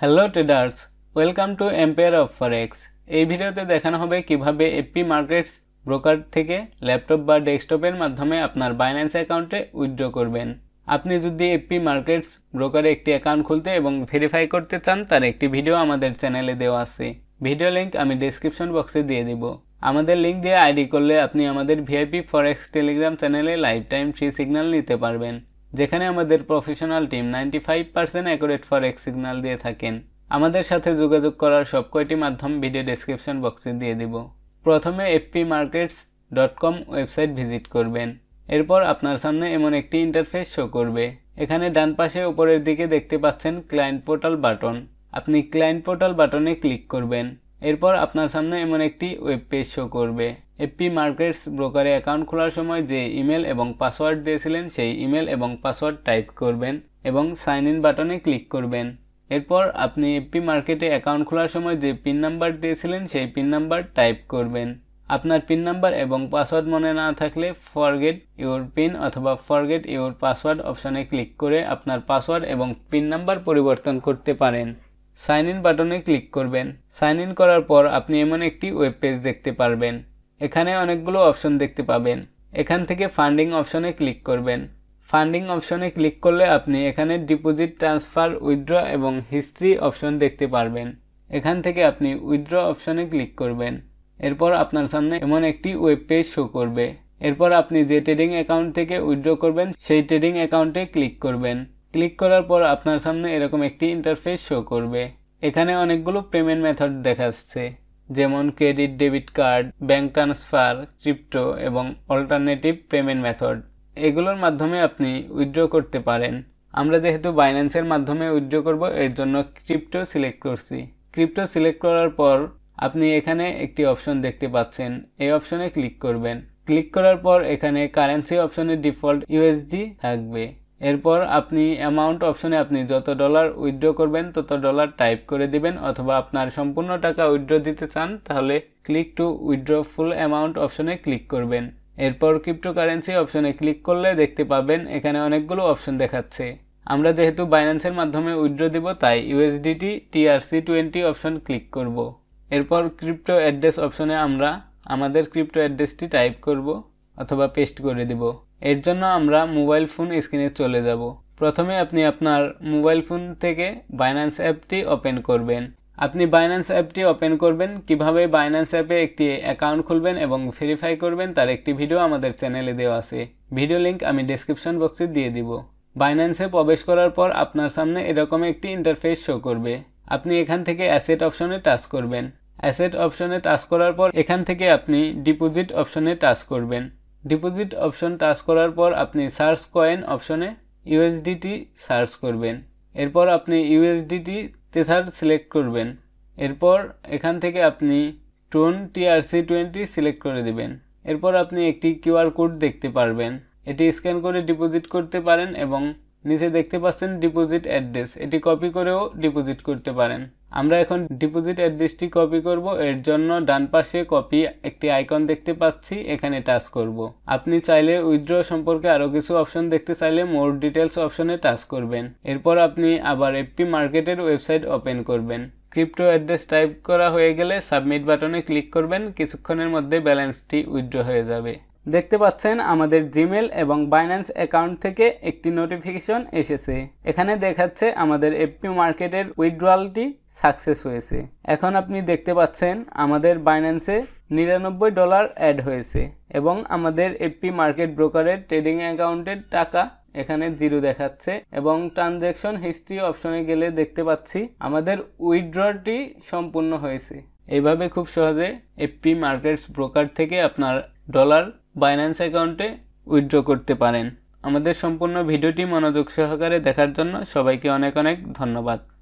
Hello traders welcome to empire of forex এই ভিডিওতে দেখানো হবে কীভাবে এপি মার্কেটস ব্রোকার থেকে ল্যাপটপ বা ডেস্কটপের মাধ্যমে আপনার বাইন্যান্স অ্যাকাউন্টে উইথড্র করবেন। আপনি যদি এপি মার্কেটস ব্রোকারে একটি অ্যাকাউন্ট খুলতে এবং ভেরিফাই করতে চান, তার একটি ভিডিও আমাদের চ্যানেলে দেওয়া আছে। ভিডিও লিঙ্ক আমি ডেসক্রিপশন বক্সে দিয়ে দিব। আমাদের লিঙ্ক দিয়ে আইডি করলে আপনি আমাদের ভিআইপি ফরেক্স টেলিগ্রাম চ্যানেলে লাইফ টাইম ফ্রি সিগন্যাল নিতে পারবেন। যেখানে আমাদের professional team ninety five percent accurate forex signal দিয়ে থাকেন। আমাদের সাথে যোগাযোগ করার সব কয়টি মাধ্যম ভিডিও ডেসক্রিপশন বক্সে দিয়ে দিব। প্রথমে FP Markets dot com website visit করবেন। এরপর আপনার সামনে এমন একটি ইন্টারফেস শো করবে। এখানে ডান পাশে উপরের দিকে দেখতে পাচ্ছেন ক্লায়েন্ট পোর্টাল বাটন আপনি ক্লায়েন্ট পোর্টাল বাটনে ক্লিক করবেন। এরপর আপনার সামনে এমন একটি ওয়েব পেজ শো করবে। এপি মার্কেটস ব্রোকারে অ্যাকাউন্ট খোলার সময় যে ইমেল এবং পাসওয়ার্ড দিয়েছিলেন, সেই ইমেল এবং পাসওয়ার্ড টাইপ করবেন এবং সাইন ইন বাটনে ক্লিক করবেন। এরপর আপনি এপি মার্কেটে অ্যাকাউন্ট খোলার সময় যে পিন নাম্বার দিয়েছিলেন, সেই পিন নাম্বার টাইপ করবেন। আপনার পিন নাম্বার এবং পাসওয়ার্ড মনে না থাকলে ফরগেট ইউর পিন অথবা ফরগেট ইউর পাসওয়ার্ড অপশানে ক্লিক করে আপনার পাসওয়ার্ড এবং পিন নাম্বার পরিবর্তন করতে পারেন। সাইন ইন বাটনে ক্লিক করবেন। সাইন ইন করার পর আপনি এমন একটি ওয়েব পেজ দেখতে পারবেন। এখানে অনেকগুলো অপশন দেখতে পাবেন। এখান থেকে ফান্ডিং অপশনে ক্লিক করবেন। ফান্ডিং অপশনে ক্লিক করলে আপনি এখানে ডিপোজিট, ট্রান্সফার উইথড্র এবং হিস্ট্রি অপশন দেখতে পারবেন। এখান থেকে আপনি উইথড্র অপশনে ক্লিক করবেন। এরপর আপনার সামনে এমন একটি ওয়েব পেজ শো করবে। এরপর আপনি যে ট্রেডিং অ্যাকাউন্ট থেকে উইথড্র করবেন, সেই ট্রেডিং অ্যাকাউন্টে ক্লিক করবেন। ক্লিক করার পর আপনার সামনে এরকম একটি ইন্টারফেস শো করবে। এখানে অনেকগুলো পেমেন্ট মেথড দেখাচ্ছে, যেমন credit debit card bank transfer crypto এবং অল্টারনেটিভ পেমেন্ট মেথড এগুলোর মাধ্যমে আপনি উইথড্র করতে পারেন। আমরা যেহেতু বাইন্যান্সের মাধ্যমে উইথড্র করব, এর জন্য ক্রিপ্টো সিলেক্ট করছি। ক্রিপ্টো সিলেক্ট করার পর আপনি এখানে একটি অপশন দেখতে পাচ্ছেন, এই অপশনে ক্লিক করবেন। ক্লিক করার পর এখানে কারেন্সি অপশনে ডিফল্ট ইউএসডি থাকবে। এরপর আপনি অ্যামাউন্ট অপশনে আপনি যত ডলার উইথড্র করবেন, তত ডলার টাইপ করে দিবেন, অথবা আপনার সম্পূর্ণ টাকা উইথড্র দিতে চান, তাহলে click to withdraw full amount অপশনে ক্লিক করবেন। এরপর ক্রিপ্টোকারেন্সি অপশনে ক্লিক করলে দেখতে পাবেন এখানে অনেকগুলো অপশন দেখাচ্ছে। আমরা যেহেতু বাইন্যান্সের মাধ্যমে উইথড্র দিব, তাই USDT TRC twenty option click করব। এরপর ক্রিপ্টো অ্যাড্রেস অপশনে আমরা আমাদের ক্রিপ্টো অ্যাড্রেসটি টাইপ করব, অথবা পেস্ট করে দিব। এর জন্য আমরা মোবাইল ফোন স্ক্রিনে চলে যাব। প্রথমে আপনি আপনার মোবাইল ফোন থেকে বাইন্যান্স অ্যাপটি ওপেন করবেন। আপনি বাইন্যান্স অ্যাপটি ওপেন করবেন। কীভাবে বাইন্যান্স অ্যাপে একটি অ্যাকাউন্ট খুলবেন এবং ভেরিফাই করবেন তার একটি ভিডিও আমাদের চ্যানেলে দেওয়া আছে। ভিডিও লিঙ্ক আমি ডেসক্রিপশন বক্সে দিয়ে দিব। বাইন্যান্সে প্রবেশ করার পর আপনার সামনে এরকম একটি ইন্টারফেস শো করবে। আপনি এখান থেকে অ্যাসেট অপশনে টাচ করবেন। অ্যাসেট অপশনে টাচ করার পর এখান থেকে আপনি ডিপোজিট অপশনে টাচ করবেন। ডিপোজিট অপশন টাচ করার পর আপনি সার্চ কয়েন অপশনে ইউএসডিটি সার্চ করবেন। এরপর আপনি ইউএসডিটি তেথার সিলেক্ট করবেন। এরপর এখান থেকে আপনি টোন টিআরসি টোয়েন্টি সিলেক্ট করে দেবেন। এরপর আপনি একটি কিউআর কোড দেখতে পারবেন। এটি স্ক্যান করে ডিপোজিট করতে পারেন এবং নিচে দেখতে পাচ্ছেন ডিপোজিট অ্যাড্রেস এটি কপি করেও ডিপোজিট করতে পারেন। আমরা এখন ডিপোজিট অ্যাড্রেসটি কপি করব। এর জন্য ডান পাশে কপি একটি আইকন দেখতে পাচ্ছি। এখানে টাচ করব। আপনি চাইলে উইথড্র সম্পর্কে আরও কিছু অপশন দেখতে চাইলে মোর ডিটেলস অপশনে টাচ করবেন। এরপর আপনি আবার এফপি মার্কেটের ওয়েবসাইট ওপেন করবেন। ক্রিপ্টো অ্যাড্রেস টাইপ করা হয়ে গেলে সাবমিট বাটনে ক্লিক করবেন। কিছুক্ষণের মধ্যে ব্যালেন্সটি উইথড্র হয়ে যাবে। দেখতে পাচ্ছেন আমাদের জিমেল এবং বাইন্যান্স অ্যাকাউন্ট থেকে একটি নোটিফিকেশন এসেছে। এখানে দেখাচ্ছে আমাদের এফপি মার্কেটের উইথড্রয়ালটি সাকসেস হয়েছে। এখন আপনি দেখতে পাচ্ছেন আমাদের বাইন্যান্সে নিরানব্বই ডলার অ্যাড হয়েছে এবং আমাদের এফপি মার্কেট ব্রোকারের ট্রেডিং অ্যাকাউন্টের টাকা এখানে জিরো দেখাচ্ছে এবং ট্রানজ্যাকশন হিস্ট্রি অপশনে গেলে দেখতে পাচ্ছি আমাদের উইথড্রটি সম্পূর্ণ হয়েছে। এইভাবে খুব সহজে এফপি মার্কেটস ব্রোকার থেকে আপনার ডলার বাইন্যান্স অ্যাকাউন্টে উইথড্র করতে পারেন। আমাদের সম্পূর্ণ ভিডিওটি মনোযোগ সহকারে দেখার জন্য সবাইকে অনেক অনেক ধন্যবাদ।